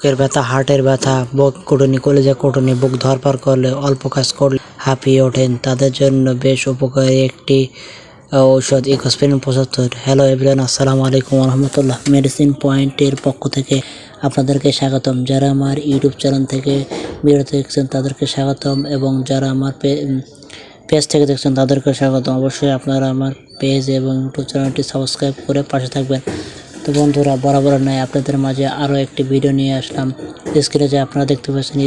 বুকের ব্যথা, হার্টের ব্যথা, বুক কুটনি, কলেজে কুটনি, বুক ধরপার করলে, অল্প কাজ করলে হাঁপিয়ে ওঠেন। তাদের জন্য বেশ উপকারী একটি ঔষধ ইকোস্পিরিন পঁচাত্তর। হ্যালো এভরিওয়ান আসসালামু আলাইকুম রহমতুল্লাহ মেডিসিন পয়েন্টের পক্ষ থেকে আপনাদেরকে স্বাগতম। যারা আমার ইউটিউব চ্যানেল থেকে বিরত দেখছেন, তাদেরকে স্বাগতম এবং যারা আমার পেজ থেকে দেখছেন, তাদেরকে স্বাগতম। অবশ্যই আপনারা আমার পেজ এবং ইউটিউব চ্যানেলটি সাবস্ক্রাইব করে পাশে থাকবেন। তো বন্ধুরা, বরাবর নয়, আপনাদের মাঝে আরও একটি ভিডিও নিয়ে আসলাম। স্ক্রিনে যে আপনারা দেখতে পাচ্ছেন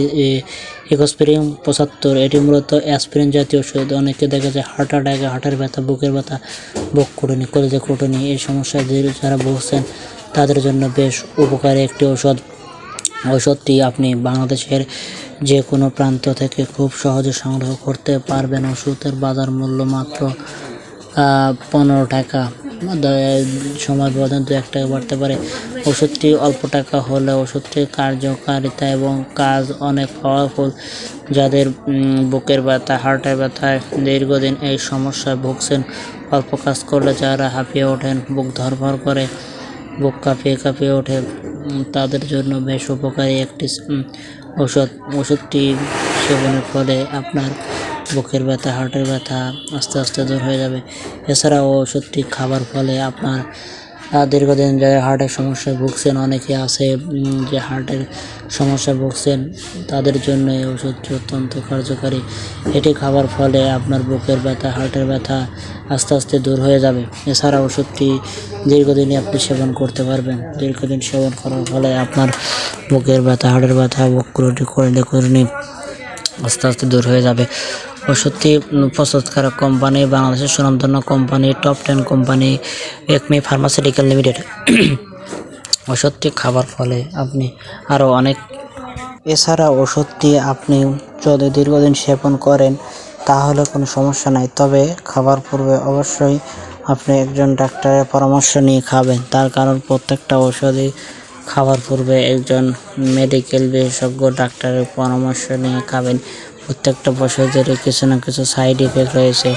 ইকোস্পিরিন পঁচাত্তর, এটি মূলত অ্যাসপিরিন জাতীয় ওষুধ। অনেকে দেখা যায় হার্ট অ্যাটাকে হার্টের ব্যথা, বুকের ব্যথা, বুক কুটনি, কলেজে কুটনি, এই সমস্যায় যে- যারা ভুগছেন, তাদের জন্য বেশ উপকারী একটি ঔষধ। ঔষধটি আপনি বাংলাদেশের যে কোনো প্রান্ত থেকে খুব সহজে সংগ্রহ করতে পারবেন। ওষুধের বাজার মূল্য মাত্র পনেরো টাকা। সময় ব্যবধান দু এক টাকা বাড়তে পারে। ওষুধটি অল্প টাকা হলে ওষুধটির কার্যকারিতা এবং কাজ অনেক পাওয়ারফুল যাদের বুকের ব্যথা হার্টের ব্যথায় দীর্ঘদিন এই সমস্যায় ভুগছেন। অল্প কাজ করলে যারা হাঁপিয়ে ওঠেন, বুক ধরভর করে, বুক কাঁপিয়ে কাঁপিয়ে ওঠে তাদের জন্য বেশ উপকারী একটি ওষুধ। ওষুধটি সেবনের ফলে আপনার বুকের ব্যথা, হার্টের ব্যথা আস্তে আস্তে দূর হয়ে যাবে। এছাড়াও ওষুধটি খাবার ফলে আপনার দীর্ঘদিন যারা হার্টের সমস্যায় ভুগছেন অনেকে আছে যে হার্টের সমস্যায় ভুগছেন, তাদের জন্য এই ওষুধটি অত্যন্ত কার্যকারী। এটি খাবার ফলে আপনার বুকের ব্যথা, হার্টের ব্যথা আস্তে আস্তে দূর হয়ে যাবে। এছাড়া ওষুধটি দীর্ঘদিনই আপনি সেবন করতে পারবেন। দীর্ঘদিন সেবন করার ফলে আপনার বুকের ব্যথা হাড়ের ব্যথা বুক করলে কুরুনি আস্তে আস্তে দূর হয়ে যাবে। ওষুধটি প্রস্তুতকারক কোম্পানি, বাংলাদেশের সুনামধন্য company top ten company, Acme pharmaceutical limited ওষুধটি খাবার ফলে আপনি আরও অনেক এছাড়া ওষুধটি আপনি যদি দীর্ঘদিন সেবন করেন, তাহলে কোনো সমস্যা নাই। তবে খাবার পূর্বে অবশ্যই আপনি একজন ডাক্তারের পরামর্শ নিয়ে খাবেন। তার কারণ প্রত্যেকটা ওষুধই খাবার পূর্বে একজন মেডিকেল বিশেষজ্ঞ ডাক্তারের পরামর্শ নিয়ে খাবেন। প্রত্যেকটা ওষুধেরই কিছু না কিছু সাইড ইফেক্ট রয়েছে।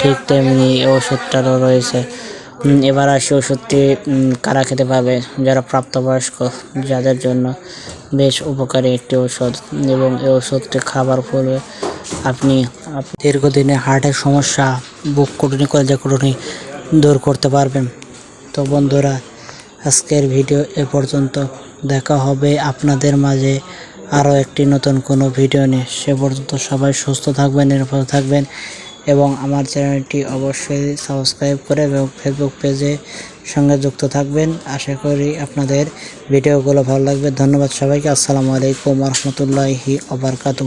ঠিক তেমনি এই ওষুধটারও রয়েছে। এবার আসি ওষুধটি কারা খেতে পাবে? যারা প্রাপ্তবয়স্ক, যাদের জন্য বেশ উপকারী একটি ওষুধ। এবং এই ওষুধটি খাবার পূর্বে আপনি আপ- দীর্ঘদিনে হার্টের সমস্যা বুক কুটনি কলেজা কুটনি দূর করতে পারবেন। তো বন্ধুরা আজকের ভিডিও এ পর্যন্ত। দেখা হবে আপনাদের মাঝে আরও একটি নতুন কোনো ভিডিও নিয়ে। সে পর্যন্ত সবাই সুস্থ থাকবেন, নিরাপদ থাকবেন এবং আমার চ্যানেলটি অবশ্যই সাবস্ক্রাইব করে এবং ফেসবুক পেজে সঙ্গে যুক্ত থাকবেন। আশা করি আপনাদের ভিডিওগুলো ভালো লাগবে। ধন্যবাদ সবাইকে। আসসালামু আলাইকুম রহমতুল্লাহি আবরকাত